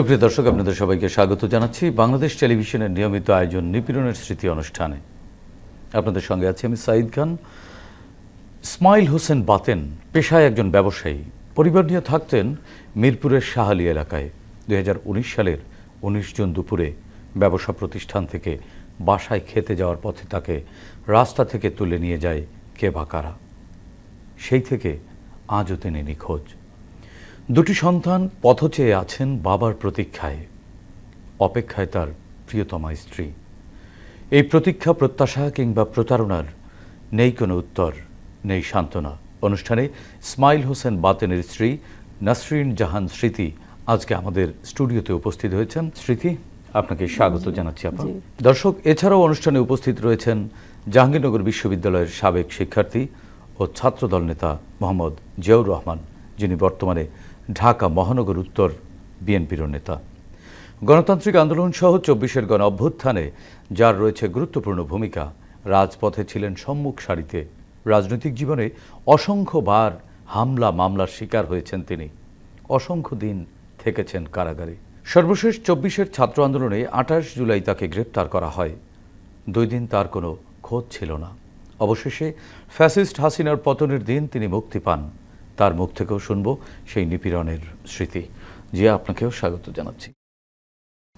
সুপ্রিয় দর্শক, আপনাদের সবাইকে স্বাগত জানাচ্ছি বাংলাদেশ টেলিভিশনের নিয়মিত আয়োজন নিপীড়নের স্মৃতি অনুষ্ঠানে। আপনাদের সঙ্গে আছি আমি সাইদ খান। স্মাইল হোসেন বাতেন পেশায় একজন ব্যবসায়ী। পরিবার নিয়ে থাকতেন মিরপুরের শাহালি এলাকায়। দুই হাজার উনিশ সালের উনিশ জুন দুপুরে ব্যবসা প্রতিষ্ঠান থেকে বাসায় খেতে যাওয়ার পথে তাকে রাস্তা থেকে তুলে নিয়ে যায় কে বা কারা। সেই থেকে আজও তিনি নিখোঁজ। দুটি সন্তান পথ চেয়ে আছেন বাবার প্রতীক্ষায়। অপেক্ষায় তার প্রিয়তমা স্ত্রী। এই প্রতীক্ষা প্রত্যাশা কিংবা প্রতারণার নেই কোনো উত্তর নেই সান্ত্বনা। অনুষ্ঠানে ইসমাইল হোসেন বাতেনের স্ত্রী নাসরিন জাহান স্মৃতি আজকে আমাদের স্টুডিওতে উপস্থিত হয়েছেন। স্মৃতি আপনাকে স্বাগত জানাচ্ছি আপা। জি। দর্শক এছাড়াও অনুষ্ঠানে উপস্থিত রয়েছেন জাহাঙ্গীরনগর বিশ্ববিদ্যালয়ের সাবেক শিক্ষার্থী ও ছাত্রদল নেতা মোহাম্মদ জিয়াউর রহমান যিনি বর্তমানে ঢাকা মহানগর উত্তর বিএনপির নেতা। গণতান্ত্রিক আন্দোলন সহ চব্বিশের গণ অভ্যুত্থানে যার রয়েছে গুরুত্বপূর্ণ ভূমিকা, রাজপথে ছিলেন সম্মুখ সারিতে। রাজনৈতিক জীবনে অসংখ্যবার হামলা মামলার শিকার হয়েছেন তিনি। অসংখ্য দিন থেকেছেন কারাগারে। সর্বশেষ চব্বিশের ছাত্র আন্দোলনে আঠাশ জুলাই তাকে গ্রেপ্তার করা হয়। দুই দিন তার কোনো খোঁজ ছিল না। অবশেষে ফ্যাসিস্ট হাসিনার পতনের দিন তিনি মুক্তি পান। তার মুখ থেকেও শুনব সেই নিপীড়নের স্মৃতি। জি আপনাকেও স্বাগত জানাচ্ছি।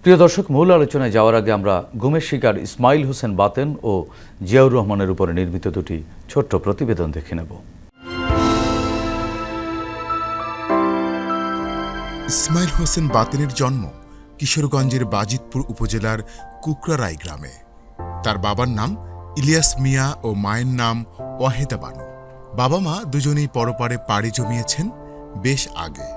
প্রিয় দর্শক, মূল আলোচনায় যাওয়ার আগে আমরা গুমের শিকার ইসমাইল হোসেন বাতেন ও জিয়াউর রহমানের উপরে নির্মিত দুটি ছোট্ট প্রতিবেদন দেখে নেব। ইসমাইল হোসেন বাতেনের জন্ম কিশোরগঞ্জের বাজিতপুর উপজেলার কুকরারাই গ্রামে। তার বাবার নাম ইলিয়াস মিয়া ও মায়ের নাম ওয়াহেদা বানু। বাবা মা দুজনেই পরপারে পাড়ি জমিয়েছেন বেশ আগে।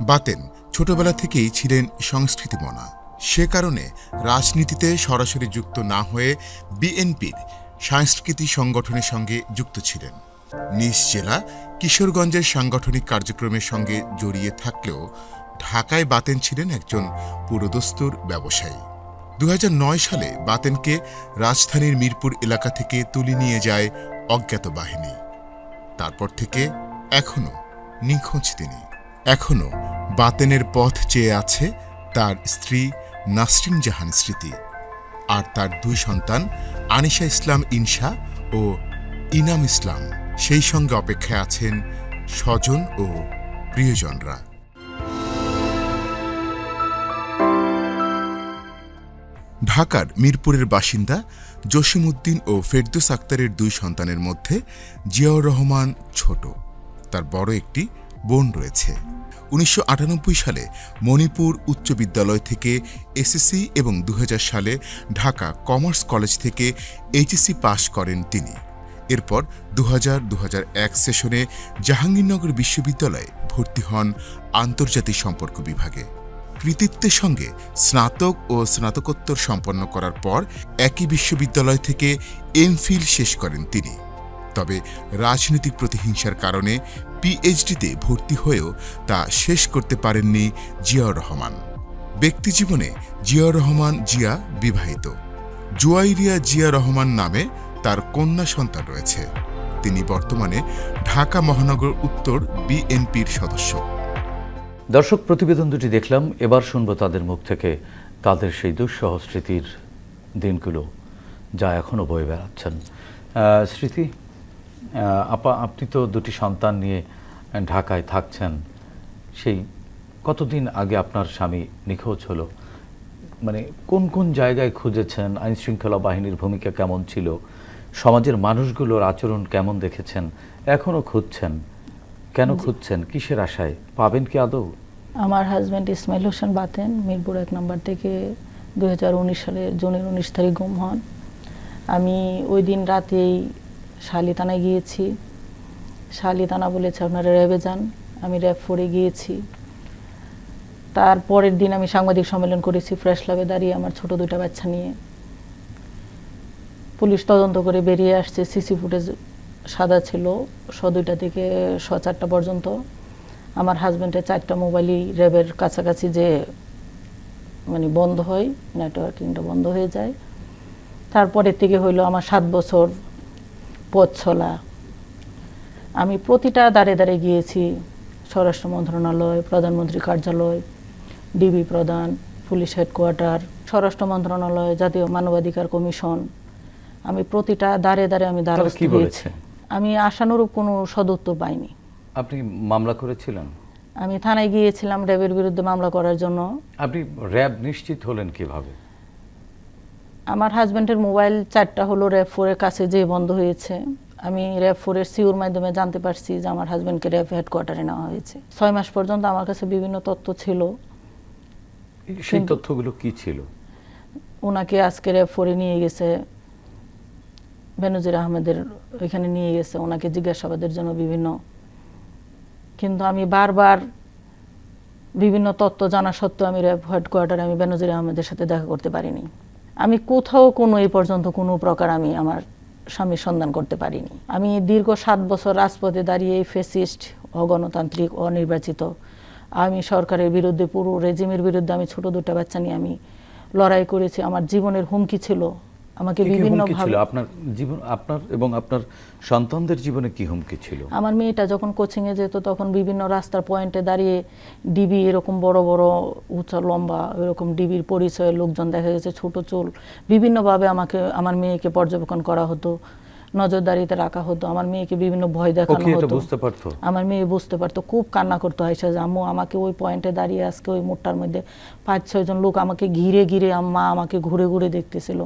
বাতেন ছোটবেলা থেকেই ছিলেন সংস্কৃতিমনা। সে কারণে রাজনীতিতে সরাসরি যুক্ত না হয়ে বিএনপির সাংস্কৃতিক সংগঠনের সঙ্গে যুক্ত ছিলেন। নিজ জেলা কিশোরগঞ্জের সাংগঠনিক কার্যক্রমের সঙ্গে জড়িয়ে থাকলেও ঢাকায় বাতেন ছিলেন একজন পুরোদস্তুর ব্যবসায়ী। দু হাজার নয় সালে বাতেনকে রাজধানীর মিরপুর এলাকা থেকে তুলে নিয়ে যায় অজ্ঞাত বাহিনী তারপর থেকে এখনও নিখোঁজ তিনি। এখনও বাতেনের পথ চেয়ে আছে তার স্ত্রী নাসরিন জাহান স্মৃতি আর তার দুই সন্তান আনিশা ইসলাম ইনশা ও ইনাম ইসলাম। সেই সঙ্গে অপেক্ষায় আছেন স্বজন ও প্রিয়জনরা। ঢাকার মিরপুরের বাসিন্দা জসিমউদ্দিন ও ফেরদুস আক্তারের দুই সন্তানের মধ্যে জিয়াউর রহমান ছোট। তার বড় একটি বোন রয়েছে। উনিশশো আটানব্বই সালে মণিপুর উচ্চ বিদ্যালয় থেকে এসএসসি এবং দু হাজার সালে ঢাকা কমার্স কলেজ থেকে এইচএসসি পাশ করেন তিনি। এরপর দু হাজার সেশনে জাহাঙ্গীরনগর বিশ্ববিদ্যালয়ে ভর্তি হন আন্তর্জাতিক সম্পর্ক বিভাগে। কৃতিত্বের সঙ্গে স্নাতক ও স্নাতকোত্তর সম্পন্ন করার পর একই বিশ্ববিদ্যালয় থেকে এমফিল শেষ করেন তিনি। তবে রাজনৈতিক প্রতিহিংসার কারণে পিএইচডিতে ভর্তি হয়েও তা শেষ করতে পারেননি জিয়াউর রহমান। ব্যক্তিজীবনে জিয়াউর রহমান জিয়া বিবাহিত। জুয়াইরিয়া জিয়া রহমান নামে তার কন্যা সন্তান রয়েছে। তিনি বর্তমানে ঢাকা মহানগর উত্তর বিএনপির সদস্য। দর্শক প্রতিবেদন দুটি দেখলাম, এবার শুনব তাদের মুখ থেকে তাদের সেই দুঃসহ স্মৃতির দিনগুলো যা এখনও বয়ে বেড়াচ্ছেন। স্মৃতি আপা, আপনি তো দুটি সন্তান নিয়ে ঢাকায় থাকছেন। সেই কতদিন আগে আপনার স্বামী নিখোঁজ হলো? মানে কোন কোন জায়গায় খুঁজেছেন? আইন শৃঙ্খলা বাহিনীর ভূমিকা কেমন ছিল? সমাজের মানুষগুলোর আচরণ কেমন দেখেছেন? এখনও খুঁজছেন? কেন খুঁজছেন? কিসের আশায়? পাবেন কি আদৌ? আমার হাজব্যান্ড ইসমাইল হোসেন বাতেন মিরপুর এক নম্বর থেকে দুই সালের জুনের উনিশ তারিখ গুম হন। আমি ওই দিন রাতেই শালি থানায় গিয়েছি। শালি থানা বলেছে আপনারা র্যাবে যান আমি র্যাব ফোরে গিয়েছি। তার পরের দিন আমি সাংবাদিক সম্মেলন করেছি প্রেস ক্লাবে দাঁড়িয়ে আমার ছোট দুটা বাচ্চা নিয়ে। পুলিশ তদন্ত করে বেরিয়ে আসছে সিসি ফুটেজ সাদা ছিল শ দুইটা থেকে শ চারটা পর্যন্ত। আমার হাজব্যান্ডের চারটা মোবাইলই র্যাবের কাছাকাছি যে মানে বন্ধ হয় নেটওয়ার্কিংটা বন্ধ হয়ে যায়। তারপরের থেকে হইল আমার সাত বছর পথ চলা। আমি প্রতিটা দাঁড়ে দাঁড়ে গিয়েছি স্বরাষ্ট্র মন্ত্রণালয় প্রধানমন্ত্রী কার্যালয় ডিবি প্রধান পুলিশ হেডকোয়ার্টার স্বরাষ্ট্র মন্ত্রণালয় জাতীয় মানবাধিকার কমিশন। আমি প্রতিটা দাঁড়ে দাঁড়ে আমি তারা আমি আশানুরূপ কোনো সদুত্তর পাইনি। আপনি মামলা করেছিলেন? আমি থানায় গিয়েছিলাম র্যাবের বিরুদ্ধে মামলা করার জন্য। আপনি র্যাব নিশ্চিত হলেন কীভাবে? আমার হাজব্যান্ডের মোবাইল চারটা হলো র্যাব ফোরের কাছে যে বন্ধ হয়েছে। আমি র্যাব ফোরের সিওর মাধ্যমে জানতে পারছি যে আমার হাজব্যান্ডকে র্যাব হেডকোয়ার্টারে নেওয়া হয়েছে। ছয় মাস পর্যন্ত আমার কাছে বিভিন্ন তথ্য ছিল। সেই তথ্যগুলো কি ছিল? ওনাকে আজকে র্যাব ফোরে নিয়ে গেছে। বেনজির আহমেদের ওইখানে নিয়ে গেছে, ওনাকে জিজ্ঞাসাবাদের জন্য বিভিন্ন। কিন্তু আমি বারবার বিভিন্ন তত্ত্ব জানা সত্ত্বেও আমি র্যাব হেডকোয়ার্টারে আমি বেনজির আহমেদের সাথে দেখা করতে পারিনি। আমি কোথাও কোনো এই পর্যন্ত কোনো প্রকার আমি আমার স্বামীর সন্ধান করতে পারিনি। আমি দীর্ঘ সাত বছর রাজপথে দাঁড়িয়ে ফেসিস্ট, অগণতান্ত্রিক, অনির্বাচিত। আমি সরকারের বিরুদ্ধে, পুরো রেজিমের বিরুদ্ধে আমি ছোট দুটা বাচ্চা নিয়ে আমি লড়াই করেছি। আমার জীবনের হুমকি ছিল আমাকে বিভিন্ন ছিল? আপনার জীবন আপনার এবং আপনার সন্তানদের জীবনে কি হুমকি ছিল? আমার মেয়েটা যখন কোচিং এ যেত তখন বিভিন্ন রাস্তার পয়েন্টে দাঁড়িয়ে ডিবি এরকম বড় বড় উঁচা লম্বা এরকম ডিবির পরিচয়ের লোকজন দেখা গেছে ছোট চুল বিভিন্নভাবে আমাকে আমার মেয়েকে পর্যবেক্ষণ করা হতো। নজরদারিতে রাখা হতো। আমার মেয়েকে বিভিন্ন ভয় দেখানো হতো। বুঝতে পারতো? আমার মেয়ে বুঝতে পারতো খুব কান্না করতো আয়সা যে আম্মু আমাকে ওই পয়েন্টে দাঁড়িয়ে আজকে ওই মোড়টার মধ্যে পাঁচ ছয়জন লোক আমাকে ঘিরে ঘিরে মা আমাকে ঘুরে ঘুরে দেখতেছিল।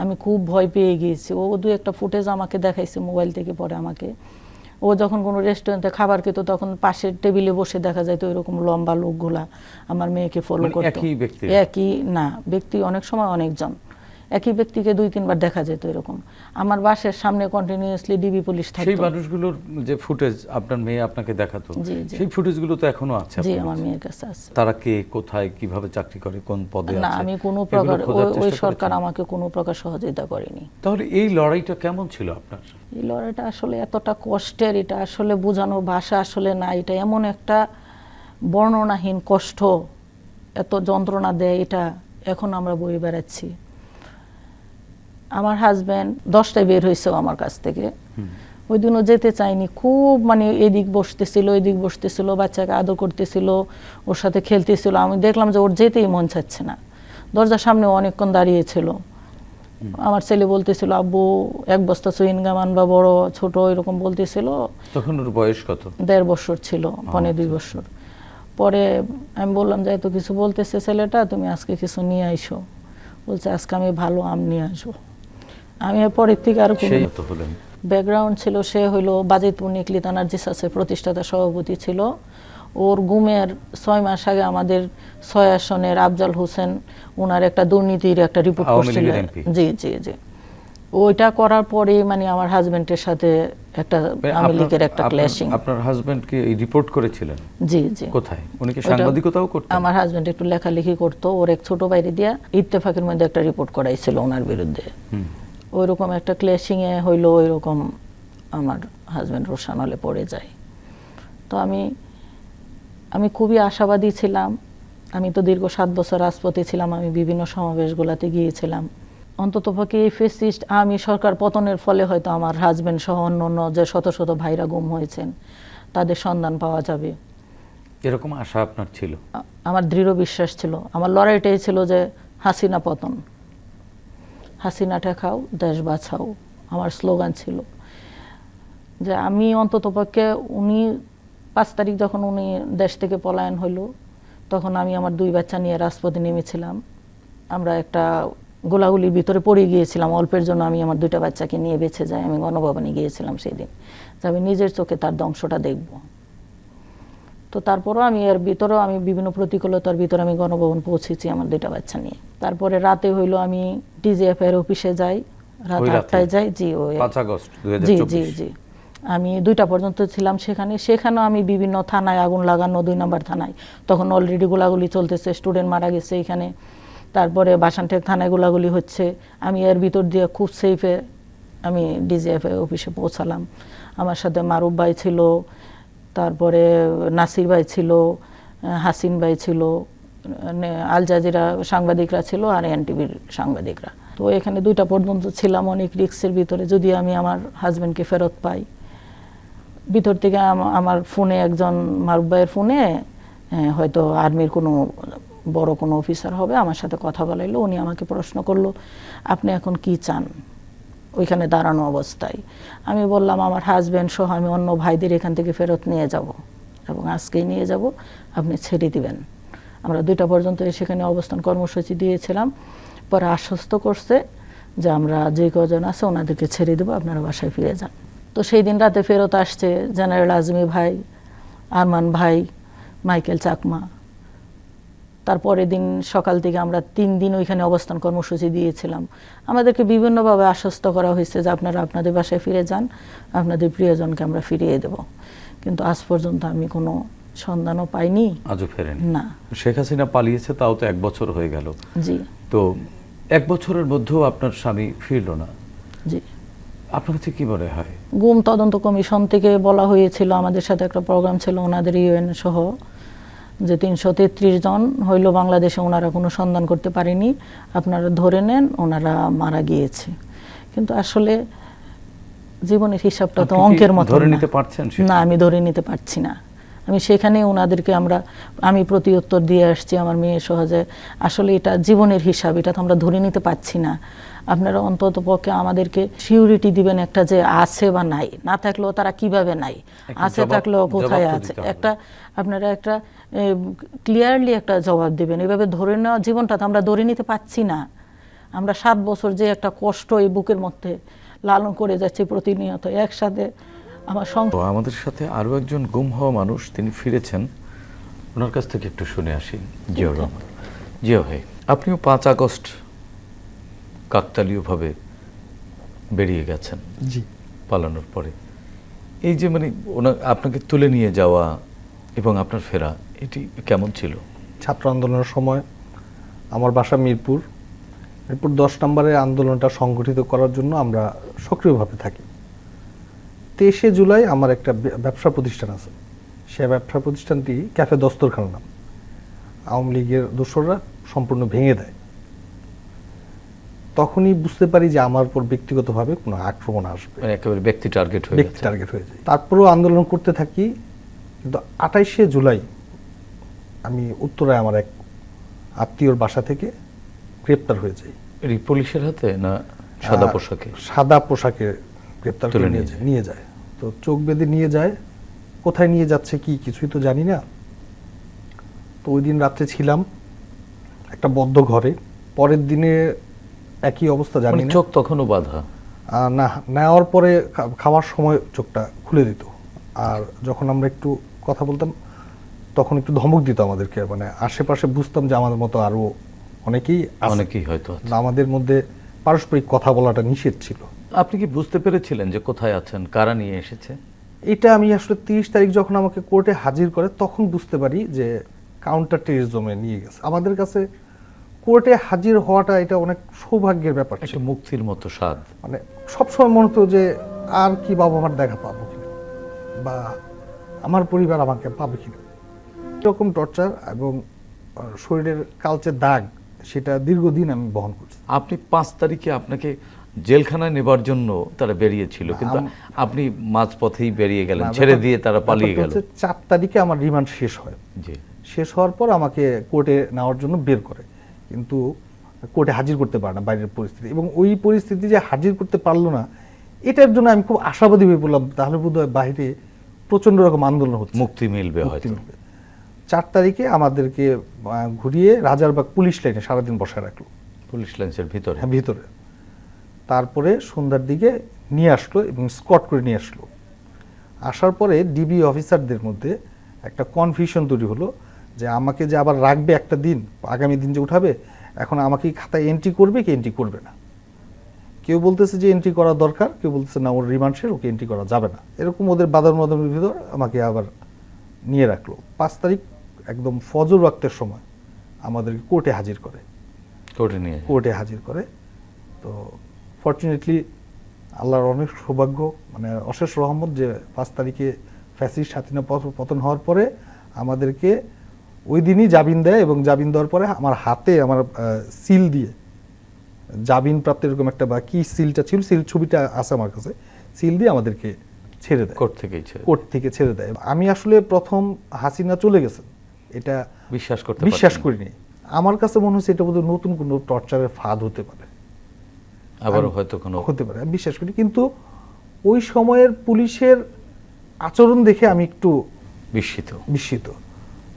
আমি খুব ভয় পেয়ে গিয়েছি। ও দু একটা ফুটেজ আমাকে দেখাইছে মোবাইল থেকে পরে আমাকে। ও যখন কোনো রেস্টুরেন্টে খাবার খেত তখন পাশের টেবিলে বসে দেখা যায় তো এরকম লম্বা লোকগুলা। আমার মেয়েকে ফলো মানে করতো। একই ব্যক্তি? একই না ব্যক্তি অনেক সময় অনেকজন। একই ব্যক্তিকে দুই তিনবার দেখা যেত এরকম। আমার বাসের সামনে কন্টিনিউয়াসলি ডিবি পুলিশ থাকতো। সেই মানুষগুলোর যে ফুটেজ আপনার মেয়ে আপনাকে দেখাতো। সেই ফুটেজগুলো তো এখনও আছে জি আমার। মেয়ের কাছে আছে। তারা কে কোথায় কীভাবে চাকরি করে কোন পদে আছে? না আমি কোনো প্রকার ওই- সরকার আমাকে কোনো প্রকার সহযোগিতা করেনি। তাহলে এই লড়াইটা কেমন ছিল আপনার? এই লড়াইটা আসলে এতটা কষ্টের এটা আসলে বোঝানো ভাষা আসলে না। এটা এমন একটা বর্ণনাহীন কষ্ট এত যন্ত্রণা দেয় এটা এখন আমরা বই বেড়াচ্ছি। আমার হাজব্যান্ড দশটায় বের হয়েছে আমার কাছ থেকে। ওই দিনও যেতে চাইনি খুব মানে এদিক বসতেছিল এদিক বসতেছিল বাচ্চাকে আদর করতেছিল ওর সাথে খেলতেছিল। আমি দেখলাম যে ওর যেতেই মন চাচ্ছে না। দরজার সামনে অনেকক্ষণ দাঁড়িয়েছিল। আমার ছেলে বলতেছিল আব্বু এক বস্তা চুইনগাম আনবা বড় ছোট এরকম বলতেছিল। তখন ওর বয়স কত? দেড় বছর ছিল পনে দুই বছর। পরে আমি বললাম যে এত কিছু বলতেছে ছেলেটা তুমি আজকে কিছু নিয়ে আইসো। বলছে আজকে আমি ভালো আম নিয়ে আসব। আমি পরের থেকে আর কোনো সেই তো হলেন। ব্যাকগ্রাউন্ড ছিল সে হইল বাজিতপুর নিকলি থানার জিসাসের প্রতিষ্ঠাতা সভাপতি ছিল। ওর গুমের ছয় মাস আগে আমাদের ছয় আসনের আফজাল হোসেন ওনার একটা দুর্নীতির একটা রিপোর্ট করছিল জি জি জি। ওইটা করার পরে মানে আমার হাজবেন্ডের সাথে একটা আওয়ামী লীগের একটা ক্ল্যাশিং আপনার হাজবেন্ড কি রিপোর্ট করেছিলেন? জি জি। কোথায়? উনি কি সাংবাদিকতাও করতেন? আমার হাজবেন্ড একটু লেখালেখি করতো। ওর এক ছোট বাইরে দিয়া ইত্তেফাকের মধ্যে একটা রিপোর্ট করাইছিল ওনার বিরুদ্ধে। হুম। ওইরকম একটা ক্লেশিংয়ে এ হইল ওইরকম আমার হাজব্যান্ড রোশান হলে পড়ে যায়। তো আমি আমি খুবই আশাবাদী ছিলাম। আমি তো দীর্ঘ সাত বছর রাজপথে ছিলাম আমি বিভিন্ন সমাবেশগুলোতে গিয়েছিলাম। অন্তত পক্ষে এই ফেসিস্ট আমি সরকার পতনের ফলে হয়তো আমার হাজবেন্ড সহ অন্য অন্য যে শত শত ভাইরা গুম হয়েছেন তাদের সন্ধান পাওয়া যাবে। এরকম আশা আপনার ছিল? আমার দৃঢ় বিশ্বাস ছিল। আমার লড়াইটাই ছিল যে হাসিনা পতন। হাসিনা ঠেকাও দেশ বাঁচাও, আমার স্লোগান ছিল। যে আমি অন্তত পক্ষে উনি, পাঁচ তারিখ যখন উনি দেশ থেকে পলায়ন হইল, তখন আমি আমার দুই বাচ্চা নিয়ে রাজপথে নেমেছিলাম। আমরা একটা গোলাগুলির ভিতরে পড়ে গিয়েছিলাম, অল্পের জন্য আমি আমার দুইটা বাচ্চাকে নিয়ে বেঁচে যাই, আমি গণভবনে গিয়েছিলাম সেই দিন যে আমি নিজের চোখে তার ধ্বংসটা দেখব। তো তারপরও আমি এর ভিতরেও আমি বিভিন্ন প্রতিকূলতার ভিতরে আমি গণভবন পৌঁছেছি আমার দুইটা বাচ্চা নিয়ে। তারপরে রাতে হইল আমি ডিজিএফ এর অফিসে যাই রাত আটটায় যাই জি ওই আগস্ট জি জি জি। আমি দুইটা পর্যন্ত ছিলাম সেখানে। সেখানেও আমি বিভিন্ন থানায় আগুন লাগানো দুই নম্বর থানায়। তখন অলরেডি গোলাগুলি চলতেছে স্টুডেন্ট মারা গেছে এখানে। তারপরে বাসানটেক থানায় গোলাগুলি হচ্ছে। আমি এর ভিতর দিয়ে খুব সেফে আমি ডিজিএফ অফিসে পৌঁছালাম। আমার সাথে মারুফ ভাই ছিল তারপরে নাসির ভাই ছিল, হাসিন ভাই ছিল আল জাজিরা সাংবাদিকরা ছিল আর এনটিভির সাংবাদিকরা। তো এখানে দুইটা পর্যন্ত ছিলাম অনেক রিক্সের ভিতরে। যদি আমি আমার হাজবেন্ডকে ফেরত পাই, ভিতর থেকে আমার ফোনে একজন মারুফ ভাইয়ের ফোনে হয়তো আর্মির কোনো বড় কোনো অফিসার হবে, আমার সাথে কথা বলাইলো, উনি আমাকে প্রশ্ন করল, আপনি এখন কি চান? ওইখানে দাঁড়ানো অবস্থায়। আমি বললাম, আমার হাজব্যান্ড সহ আমি অন্য ভাইদের এখান থেকে ফেরত নিয়ে যাব এবং আজকেই নিয়ে যাব, আপনি ছেড়ে দিবেন। আমরা দুইটা পর্যন্ত সেখানে অবস্থান কর্মসূচি দিয়েছিলাম। পরে আশ্বস্ত করছে যে আমরা যে কজন আছে ওনাদেরকে ছেড়ে দেবো, আপনারা বাসায় ফিরে যান। তো সেই দিন রাতে ফেরত আসছে জেনারেল আজমি ভাই, আরমান ভাই, মাইকেল চাকমা তারপরের দিন সকাল থেকে আমরা তিন দিন ওইখানে অবস্থান কর্মসূচি দিয়েছিলাম। আমাদেরকে বিভিন্নভাবে আশ্বস্ত করা হয়েছে যে আপনারা আপনাদের বাসায় ফিরে যান আপনাদের প্রিয়জনকে আমরা ফিরিয়ে দেব। কিন্তু আজ পর্যন্ত আমি কোনো সন্ধানও পাইনি। আজও ফেরেন। না। শেখ হাসিনা পালিয়েছে তাও তো এক বছর হয়ে গেল। জি। তো এক বছরের মধ্যেও আপনার স্বামী ফিরল না। জি। আপনার কাছে কি মনে হয়? গুম তদন্ত কমিশন থেকে বলা হয়েছিল আমাদের সাথে একটা প্রোগ্রাম ছিল ওনাদের ইউএন সহ। যে তিনশো তেত্রিশ জন হইল বাংলাদেশে ওনারা কোনো সন্ধান করতে পারেনি। আপনারা ধরে নেন ওনারা মারা গিয়েছে। কিন্তু আসলে জীবনের হিসাবটা তো অঙ্কের মতো ধরে নিতে পারছেন না আমি ধরে নিতে পারছি না। আমি সেখানে ওনাদেরকে আমরা আমি প্রতি উত্তর দিয়ে আসছি আমার মেয়ে সহজে। আসলে এটা জীবনের হিসাব এটা তো আমরা ধরে নিতে পারছি না। আপনারা অন্তত পক্ষে আমাদেরকে সিউরিটি দিবেন একটা যে আছে বা নাই। না থাকলেও তারা কীভাবে নাই? আছে থাকলেও কোথায় আছে? একটা আপনারা একটা ক্লিয়ারলি একটা জবাব দিবেন। এভাবে ধরে নেওয়া জীবনটা তো আমরা ধরে নিতে পারছি না। আমরা সাত বছর যে একটা কষ্ট এই বুকের মধ্যে লালন করে যাচ্ছি প্রতিনিয়ত। একসাথে আমার তো আমাদের সাথে আরও একজন গুম হওয়া মানুষ তিনি ফিরেছেন। ওনার কাছ থেকে একটু শুনে আসি জিয়াউর রহমান। জিয়া ভাই আপনিও পাঁচ আগস্ট কাকতালীয়ভাবে বেরিয়ে গেছেন জি। পালানোর পরে। এই যে মানে ওনা আপনাকে তুলে নিয়ে যাওয়া এবং আপনার ফেরা এটি কেমন ছিল? ছাত্র আন্দোলনের সময় আমার বাসা মিরপুর। মিরপুর দশ নম্বরে আন্দোলনটা সংগঠিত করার জন্য আমরা সক্রিয়ভাবে থাকি। তেইশে জুলাই আমার একটা ব্যবসা প্রতিষ্ঠান আছে। সে ব্যবসা প্রতিষ্ঠানটি ক্যাফে দস্তরখানা নাম। আওয়ামী লীগের দোসররা সম্পূর্ণ ভেঙে দেয়। তখনই বুঝতে পারি যে আমার উপর ব্যক্তিগতভাবে কোনো আক্রমণ আসবে। মানে একেবারে ব্যক্তি টার্গেট হয়ে ব্যক্তি টার্গেট হয়ে যায়। তারপরেও আন্দোলন করতে থাকি কিন্তু আঠাইশে জুলাই আমি উত্তরায় আমার এক আত্মীয়র বাসা থেকে গ্রেপ্তার হয়ে যাই। পুলিশের হাতে না সাদা পোশাকে? সাদা পোশাকে গ্রেপ্তার করে নিয়ে যায়। নিয়ে যায়। তো চোখ বেঁধে নিয়ে যায়। কোথায় নিয়ে যাচ্ছে কি কিছুই তো জানি না। তো ওই দিন রাত্রে ছিলাম একটা বদ্ধ ঘরে। পরের দিনে একই অবস্থা জানি মানে না। চোখ তখনও বাধা? না নেওয়ার পরে খাওয়ার সময় চোখটা খুলে দিত। আর যখন আমরা একটু কথা বলতাম তখন একটু ধমক দিত আমাদেরকে। মানে আশেপাশে বুঝতাম যে আমাদের মতো আরও অনেকেই অনেকেই হয়তো আমাদের মধ্যে পারস্পরিক কথা বলাটা নিষেধ ছিল। আপনি কি বুঝতে পেরেছিলেন যে কোথায় আছেন? কারা নিয়ে এসেছে? এটা আমি আসলে তিরিশ তারিখ যখন আমাকে কোর্টে হাজির করে তখন বুঝতে পারি যে কাউন্টার টেরিজমে নিয়ে গেছে। আমাদের কাছে কোর্টে হাজির হওয়াটা এটা অনেক সৌভাগ্যের ব্যাপার ছিল। একটা মুক্তির মতো স্বাদ। মানে সবসময় মনে হতো যে আর কি বাবা মার দেখা পাবো কিনা বা আমার পরিবার আমাকে পাবে কিনা। এরকম টর্চার এবং শরীরের কালচে দাগ সেটা দীর্ঘদিন আমি বহন করছি। আপনি পাঁচ তারিখে আপনাকে জেলখানায় নেবার জন্য তারা বেরিয়েছিল কিন্তু আপনি মাঝপথেই বেরিয়ে গেলেন ছেড়ে দিয়ে তারা পালিয়ে গেল। চার তারিখে আমার রিমান্ড শেষ হয়। জি। শেষ হওয়ার পর আমাকে কোর্টে নেওয়ার জন্য বের করে কিন্তু কোর্টে হাজির করতে পারে না বাইরের পরিস্থিতি। এবং ওই পরিস্থিতি যে হাজির করতে পারল না এটার জন্য আমি খুব আশাবাদী হয়ে পড়লাম তাহলে বোধহয় বাইরে প্রচণ্ড রকম আন্দোলন হচ্ছে। মুক্তি মিলবে হয়তো। চার তারিখে আমাদেরকে ঘুরিয়ে রাজারবাগ পুলিশ লাইনে সারাদিন বসায় রাখল। পুলিশ লাইন্সের ভিতরে? হ্যাঁ ভিতরে। তারপরে সন্ধ্যার দিকে নিয়ে আসলো এবং স্কট করে নিয়ে আসলো। আসার পরে ডিবি অফিসারদের মধ্যে একটা কনফিউশন তৈরি হলো যে আমাকে যে আবার রাখবে একটা দিন আগামী দিন যে উঠাবে এখন আমাকে খাতায় এন্ট্রি করবে কি এন্ট্রি করবে না? কেউ বলতেছে যে এন্ট্রি করা দরকার কেউ বলতেছে না ওর রিমান্ড ওকে এন্ট্রি করা যাবে না। এরকম ওদের বাদার মদনের ভিতর আমাকে আবার নিয়ে রাখল। পাঁচ তারিখ একদম ফজর ওয়াক্তের সময় আমাদেরকে কোর্টে হাজির করে। কোর্টে নিয়ে। কোর্টে হাজির করে। তো ফর্চুনেটলি আল্লাহর অনেক সৌভাগ্য মানে অশেষ রহমত যে পাঁচ তারিখে ফ্যাসিস্ট হাতিনা পত- পতন হওয়ার পরে আমাদেরকে ওই দিনই জামিন দেয় এবং জামিন দেওয়ার পরে আমার হাতে আমার সিল দিয়ে জামিন প্রাপ্ত এরকম একটা বা কি সিলটা ছিল সিল ছবিটা আছে আমার কাছে সিল দিয়ে আমাদেরকে ছেড়ে দেয়। কোর্ট থেকেই ছেড়ে কোর্ট থেকে ছেড়ে দেয়। আমি আসলে প্রথম হাসিনা চলে গেছেন এটা বিশ্বাস করতে বিশ্বাস। করিনি। আমার কাছে মনে হচ্ছে এটা বোধহয় নতুন কোনো টর্চারের ফাঁদ হতে পারে। আবারও হয়তো কোনো হতে পারে আমি বিশ্বাস করি। কিন্তু ওই সময়ের পুলিশের আচরণ দেখে আমি একটু বিস্মিত। বিস্মিত।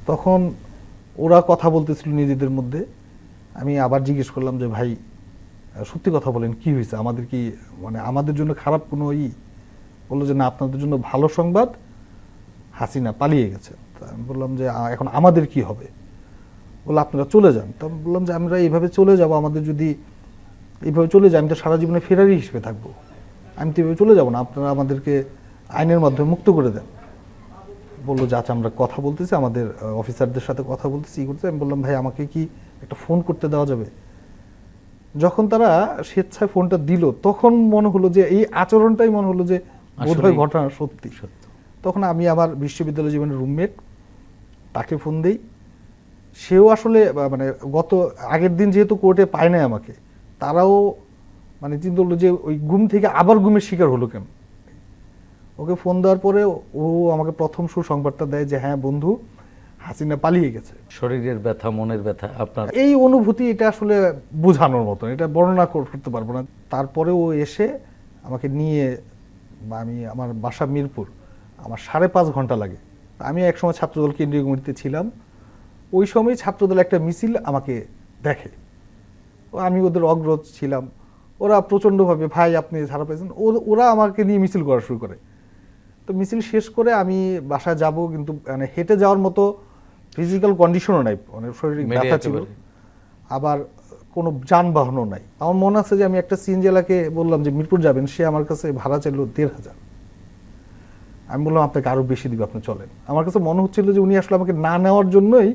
তখন ওরা কথা বলতেছিল নিজেদের মধ্যে। আমি আবার জিজ্ঞেস করলাম যে ভাই সত্যি কথা বলেন কি হয়েছে? আমাদের কি মানে আমাদের জন্য খারাপ কোনো ই? বলল যে না আপনাদের জন্য ভালো সংবাদ হাসিনা পালিয়ে গেছে। তা আমি বললাম যে এখন আমাদের কি হবে? বলল আপনারা চলে যান। তো আমি বললাম যে আমরা এইভাবে চলে যাব। আমাদের যদি এইভাবে চলে যাই আমি তো সারা জীবনে ফেরারি হিসেবে থাকব। আমি তো এইভাবে চলে যাব না আপনারা আমাদেরকে আইনের মাধ্যমে মুক্ত করে দেন। বলল যে আচ্ছা আমরা কথা বলতেছি আমাদের অফিসারদের সাথে কথা বলতেছি ই করতেছি। আমি বললাম ভাই আমাকে কি একটা ফোন করতে দেওয়া যাবে? যখন তারা স্বেচ্ছায় ফোনটা দিল তখন মনে হলো যে এই আচরণটাই মনে হলো যে বোধহয়। ঘটনা সত্যি। সত্য। তখন আমি আমার বিশ্ববিদ্যালয় জীবনের রুমমেট তাকে ফোন দেই। সেও আসলে মানে গত আগের দিন যেহেতু কোর্টে পায় নাই আমাকে তারাও মানে চিন্তা করল যে ওই ঘুম থেকে আবার ঘুমের শিকার হলো কেন? ওকে ফোন দেওয়ার পরে ও আমাকে প্রথম সুসংবাদটা দেয় যে হ্যাঁ বন্ধু হাসিনা পালিয়ে গেছে। শরীরের ব্যথা মনের ব্যথা আপনার? এই অনুভূতি এটা আসলে বোঝানোর মতন এটা বর্ণনা কর- করতে পারব না। তারপরে ও এসে আমাকে নিয়ে আমি আমার বাসা মিরপুর আমার সাড়ে পাঁচ ঘণ্টা লাগে। আমি একসময় ছাত্রদল কেন্দ্রীয় কমিটিতে ছিলাম। ওই সময় ছাত্রদল একটা মিছিল আমাকে দেখে। আমি ওদের অগ্রজ ছিলাম। ওরা প্রচণ্ডভাবে ভাই আপনি ছাড়া পেয়েছেন। ওরা আমাকে নিয়ে মিছিল করা শুরু করে। তো মিছিল শেষ করে আমি বাসায় যাব কিন্তু মানে হেঁটে যাওয়ার মতো ফিজিক্যাল কন্ডিশনও নাই মানে শরীরে মেরে ব্যথা ছিল। আবার কোনো যানবাহনও নাই। আমার মনে আছে যে আমি একটা সিএনজেলাকে বললাম যে মিরপুর যাবেন? সে আমার কাছে ভাড়া চাইলো দেড় হাজার। আমি বললাম আপনাকে আরও বেশি দিব আপনি চলেন। আমার কাছে মনে হচ্ছিল যে উনি আসলে আমাকে না নেওয়ার জন্যই।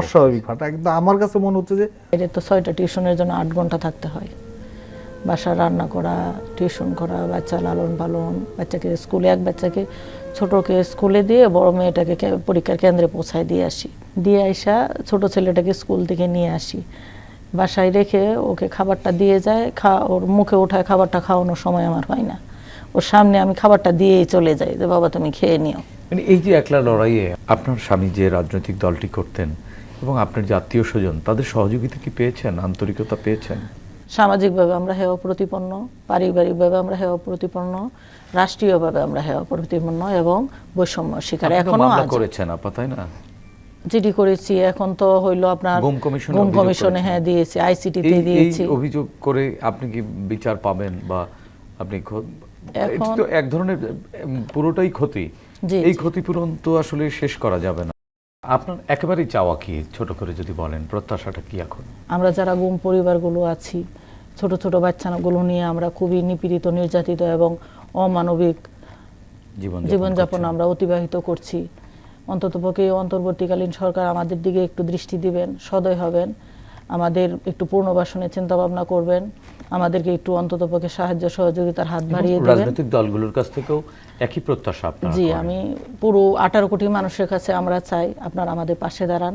অস্বাভাবিক ভাটা কিন্তু আমার কাছে মনে হচ্ছে যে এটা তো ছয়টা টিউশনের জন্য আট ঘণ্টা থাকতে হয়। বাসা রান্না করা টিউশন করা বাচ্চা লালন পালন বাচ্চাকে স্কুলে এক বাচ্চাকে ছোটকে স্কুলে দিয়ে বড় মেয়েটাকে পরীক্ষার কেন্দ্রে পৌঁছায় দিয়ে আসি। দিয়ে আইসা ছোট ছেলেটাকে স্কুল থেকে নিয়ে আসি। বাসায় রেখে ওকে খাবারটা দিয়ে যায় খা ওর মুখে ওঠায় খাবারটা খাওয়ানোর সময় আমার হয় না। ওর সামনে আমি খাবারটা দিয়েই চলে যাই যে বাবা তুমি খেয়ে নিও। মানে এই যে একলা লড়াইয়ে আপনার স্বামী যে রাজনৈতিক দলটি করতেন এবং আপনার যে আত্মীয় স্বজন তাদের সহযোগিতা কি পেয়েছেন? আন্তরিকতা পেয়েছেন? সামাজিকভাবে আমরা হেয় প্রতিপন্ন পারিবারিকভাবে আমরা হেয় প্রতিপন্ন রাষ্ট্রীয়ভাবে আমরা হেয় প্রতিপন্ন এবং বৈষম্য শিকার এখনও করেছেন আপা তাই না? জিডি করেছি এখন তো হইল আপনার গুম কমিশনে গুম কমিশনে। হ্যাঁ দিয়েছি আইসিটিতে এই- এই দিয়েছি। অভিযোগ করে আপনি কি বিচার পাবেন বা আপনি এখন- এক ধরনের পুরোটাই ক্ষতি। এই ক্ষতিপূরণ তো আসলে শেষ করা যাবে না। আপনার একেবারেই চাওয়া কি? ছোট করে যদি বলেন প্রত্যাশাটা কি এখন? আমরা যারা গুম পরিবারগুলো আছি ছোট ছোট বাচ্চাগুলো নিয়ে আমরা খুবই নিপীড়িত নির্যাতিত এবং অমানবিক জীবনযাপন আমরা অতিবাহিত করছি। অন্ততপক্ষে অন্তর্বর্তীকালীন সরকার আমাদের দিকে একটু দৃষ্টি দিবেন সদয় হবেন আমাদের একটু পুনর্বাসনের চিন্তা ভাবনা করবেন। আমাদেরকে একটু অন্ততপক্ষে সাহায্য সহযোগিতার হাত বাড়িয়ে দিবেন। রাজনৈতিক দলগুলোর কাছ থেকেও একই প্রত্যাশা আপনারা জি আমি পুরো আঠারো কোটি মানুষের কাছে আমরা চাই আপনারা আমাদের পাশে দাঁড়ান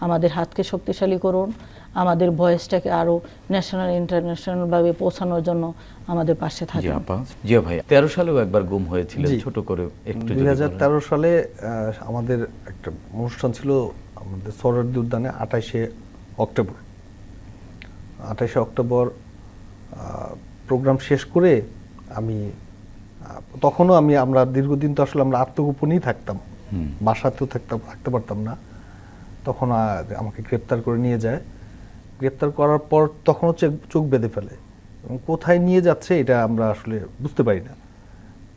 আমাদের হাতকে শক্তিশালী করুন আমাদের ভয়েসটাকে আরও ন্যাশনাল ইন্টারন্যাশনাল ভাবে পৌঁছানোর জন্য আমাদের পাশে জি থাকুন। আপা। জি ভাই তেরো সালেও একবার গুম হয়েছিল ছোট করে একটু দুই। তেরো সালে আহ, আমাদের একটা অনুষ্ঠান ছিল আমাদের সরদি উদ্যানে আঠাইশে অক্টোবর। আঠাইশে অক্টোবর প্রোগ্রাম শেষ করে আমি তখনও আমি আমরা দীর্ঘদিন তো আসলে আমরা আত্মগোপনেই থাকতাম। বাসাতেও থাকতাম থাকতে পারতাম না। তখন আমাকে গ্রেপ্তার করে নিয়ে যায়। গ্রেপ্তার করার পর তখন হচ্ছে চোখ বেঁধে ফেলে। এবং কোথায় নিয়ে যাচ্ছে এটা আমরা আসলে বুঝতে পারি না।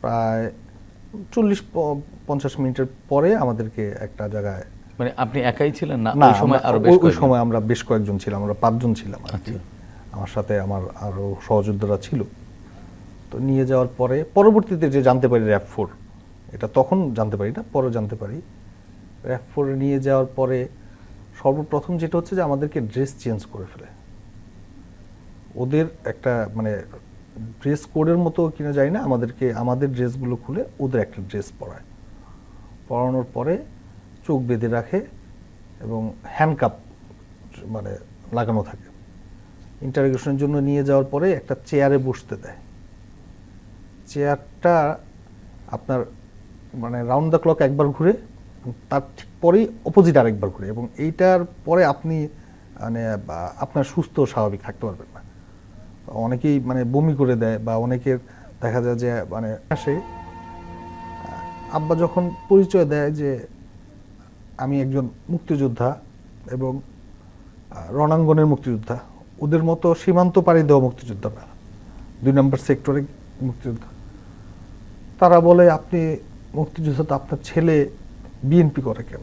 প্রায় চল্লিশ পঞ্চাশ মিনিটের পরে আমাদেরকে একটা জায়গায় মানে আপনি একাই ছিলেন না? ওই সময় আমরা- আরও ওই- বেশ কয়েকজন? সময় আমরা বেশ কয়েকজন ছিলাম আমরা পাঁচজন ছিলাম আর কি। আচ্ছা। আমার সাথে আমার আরও সহযোদ্ধারা ছিল। তো নিয়ে যাওয়ার পরে পরবর্তীতে যে জানতে পারি র্যাপ ফোর এটা তখন জানতে পারি না, পরে জানতে পারি। র্যাপ ফোর নিয়ে যাওয়ার পরে সর্বপ্রথম যেটা হচ্ছে যে আমাদেরকে ড্রেস চেঞ্জ করে ফেলে। ওদের একটা মানে ড্রেস কোডের মতো কিনা যায় না, আমাদেরকে, আমাদের ড্রেসগুলো খুলে ওদের একটা ড্রেস পরায়। পরানোর পরে চোখ বেঁধে রাখে এবং হ্যান্ডকাপ মানে লাগানো থাকে। ইন্টারোগেশনের জন্য নিয়ে যাওয়ার পরে একটা চেয়ারে বসতে দেয়। চেয়ারটা আপনার মানে রাউন্ড দ্য ক্লক একবার ঘুরে তার ঠিক পরেই অপোজিট আরেকবার ঘুরে এবং এইটার পরে আপনি মানে আপনার সুস্থ স্বাভাবিক থাকতে পারবেন না। অনেকেই মানে বমি করে দেয় বা অনেকের দেখা যায় যে মানে আসে। আব্বা যখন পরিচয় দেয় যে আমি একজন মুক্তিযোদ্ধা এবং রণাঙ্গনের মুক্তিযোদ্ধা ওদের মতো সীমান্ত পাড়ি দেওয়া মুক্তিযোদ্ধা না। দুই নম্বর সেক্টরে মুক্তিযোদ্ধা। তারা বলে, আপনি মুক্তিযোদ্ধা তো আপনার ছেলে বিএনপি করে কেন?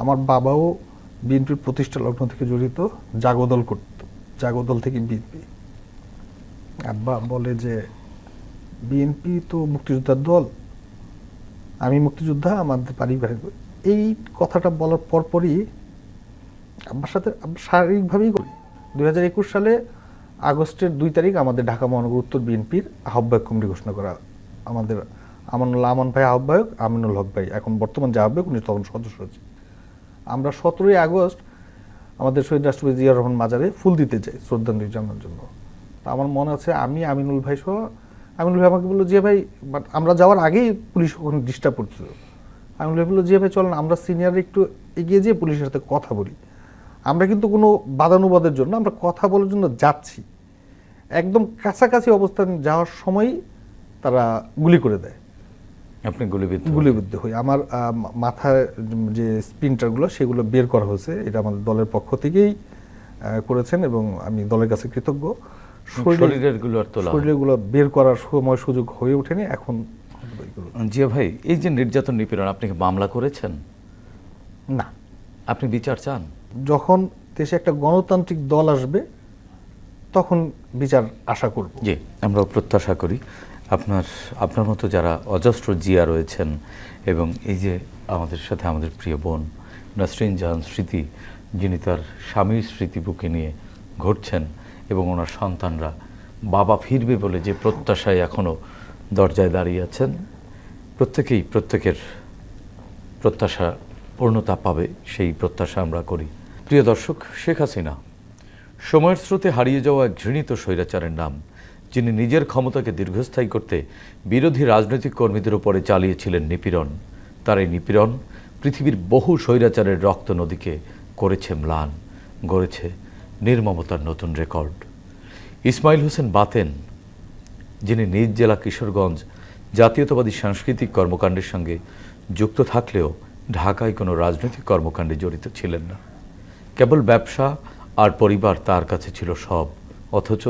আমার বাবাও বিএনপির প্রতিষ্ঠা লগ্ন থেকে জড়িত, জাগদল করত, জাগদল থেকে বিএনপি। আব্বা বলে যে, বিএনপি তো মুক্তিযোদ্ধার দল, আমি মুক্তিযোদ্ধা, আমাদের পারিবারিক এই কথাটা বলার পরপরই আব্বার সাথে শারীরিকভাবেই একুশ সালে আগস্টের দুই তারিখ আমাদের ঢাকা মহানগর উত্তর বিএনপির আহ্বায়ক কমিটি ঘোষণা করা আমাদের আমানুল্লাহ আমান ভাই আহ্বায়ক, আমিনুল হক ভাই। এখন বর্তমান যে আহ্বায়ক, উনি তখন সদস্য হচ্ছে আমরা সতেরোই আগস্ট আমাদের শহীদ রাষ্ট্রপতি জিয়া রহমান মাজারে ফুল দিতে যাই শ্রদ্ধাঞ্জলি জানানোর জন্য। তা আমার মনে আছে আমি, আমিনুল ভাই সহ, আমিনুল ভাই আমাকে বলল যে ভাই বাট আমরা যাওয়ার আগেই পুলিশ ওখানে ডিস্টার্ব করছিল। আমিনুল ভাই বলল যে ভাই, চলেন, আমরা সিনিয়র একটু এগিয়ে যেয়ে পুলিশের সাথে কথা বলি। আমরা কিন্তু কোনো বাদানুবাদের জন্য আমরা কথা বলার জন্য যাচ্ছি। একদম কাছাকাছি অবস্থান যাওয়ার সময়ই তারা গুলি করে দেয়। আপনি গুলিবিদ্ধ গুলিবিদ্ধ হই আমার মাথায় যে স্পিনটারগুলো সেগুলো বের করা হয়েছে। এটা আমাদের দলের পক্ষ থেকেই করেছেন এবং আমি দলের কাছে কৃতজ্ঞ। শরীরেগুলো বের করার সময় সুযোগ হয়ে ওঠেনি এখন জিয়া ভাই এই যে নির্যাতন নিপীড়ন আপনি কি মামলা করেছেন? না। আপনি বিচার চান? যখন দেশে একটা গণতান্ত্রিক দল আসবে, তখন বিচার আশা করব। জি আমরা প্রত্যাশা করি। আপনার আপনার মতো যারা অজস্র জিয়া রয়েছেন এবং এই যে আমাদের সাথে আমাদের প্রিয় বোন নাসরিন জাহান স্মৃতি, যিনি তার স্বামীর স্মৃতি বুকে নিয়ে ঘটছেন এবং ওনার সন্তানরা বাবা ফিরবে বলে যে প্রত্যাশায় এখনও দরজায় দাঁড়িয়ে আছেন, প্রত্যেকেই প্রত্যেকের প্রত্যাশা পূর্ণতা পাবে সেই প্রত্যাশা আমরা করি। প্রিয় দর্শক, শেখ হাসিনা সময়ের স্রোতে হারিয়ে যাওয়া এক ঘৃণিত স্বৈরাচারের নাম, যিনি নিজের ক্ষমতাকে দীর্ঘস্থায়ী করতে বিরোধী রাজনৈতিক কর্মীদের উপরে চালিয়েছিলেন নিপীড়ন, তার এই নিপীড়ন পৃথিবীর বহু স্বৈরাচারের রক্ত নদীকে করেছে ম্লান, গড়েছে নির্মমতার নতুন রেকর্ড। ইসমাইল হোসেন বাতেন, যিনি নিজ জেলা কিশোরগঞ্জ জাতীয়তাবাদী সাংস্কৃতিক কর্মকাণ্ডের সঙ্গে যুক্ত থাকলেও ঢাকায় কোনো রাজনৈতিক কর্মকাণ্ডে জড়িত ছিলেন না। কেবল ব্যবসা আর পরিবার তার কাছে ছিল সব। অথচ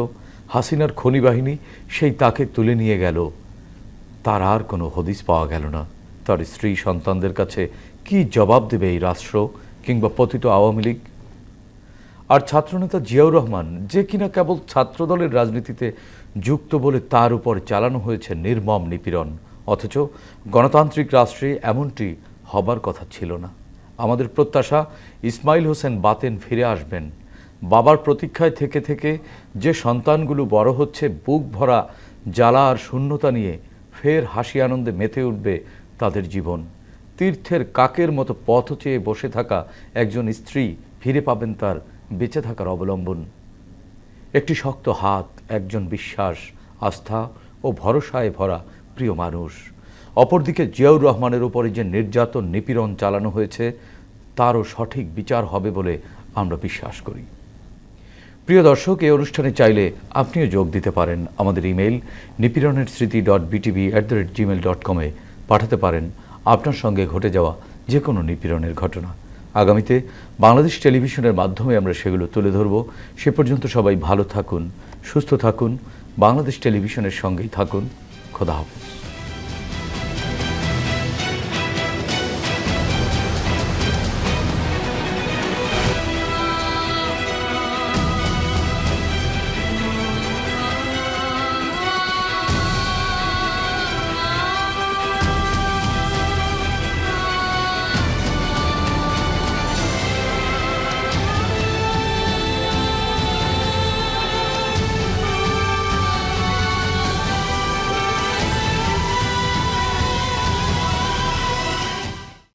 হাসিনার খনি বাহিনী সেই তাকে তুলে নিয়ে গেল। তার আর কোনো হদিস পাওয়া গেল না। তার স্ত্রী সন্তানদের কাছে কি জবাব দেবে এই রাষ্ট্র কিংবা পতিত আওয়ামী লীগ? আর ছাত্রনেতা জিয়াউর রহমান যে কিনা কেবল ছাত্রদলের রাজনীতিতে যুক্ত বলে তার উপর চালানো হয়েছে নির্মম নিপীড়ন। অথচ গণতান্ত্রিক রাষ্ট্রে এমনটি হবার কথা ছিল না। আমাদের প্রত্যাশা, ইসমাইল হোসেন বাতেন ফিরে আসবেন। বাবার প্রতীক্ষায় থেকে থেকে যে সন্তানগুলো বড় হচ্ছে, বুক ভরা জ্বালা আর শূন্যতা নিয়ে ফের হাসি আনন্দে মেতে উঠবে তাদের জীবন। তীর্থের কাকের মতো পথ চেয়ে বসে থাকা একজন স্ত্রী ফিরে পাবেন তার বেঁচে থাকার অবলম্বন। একটি শক্ত হাত, একজন বিশ্বাস, আস্থা ও ভরসায় ভরা প্রিয় মানুষ। অপরদিকে জিয়াউর রহমানের উপরে যে নির্যাতন নিপীড়ন চালানো হয়েছে, তারও সঠিক বিচার হবে বলে আমরা বিশ্বাস করি। প্রিয় দর্শক, এই অনুষ্ঠানে চাইলে আপনিও যোগ দিতে পারেন। আমাদের ইমেল নিপীড়নের স্মৃতি dot BTV at the rate Gmail dot কমে পাঠাতে পারেন। আপনার সঙ্গে ঘটে যাওয়া যে কোনো নিপীড়নের ঘটনা। আগামীতে বাংলাদেশ টেলিভিশনের মাধ্যমে আমরা সেগুলো তুলে ধরব। সে পর্যন্ত সবাই ভালো থাকুন, সুস্থ থাকুন, বাংলাদেশ টেলিভিশনের সঙ্গেই থাকুন। খোদা হাফেজ।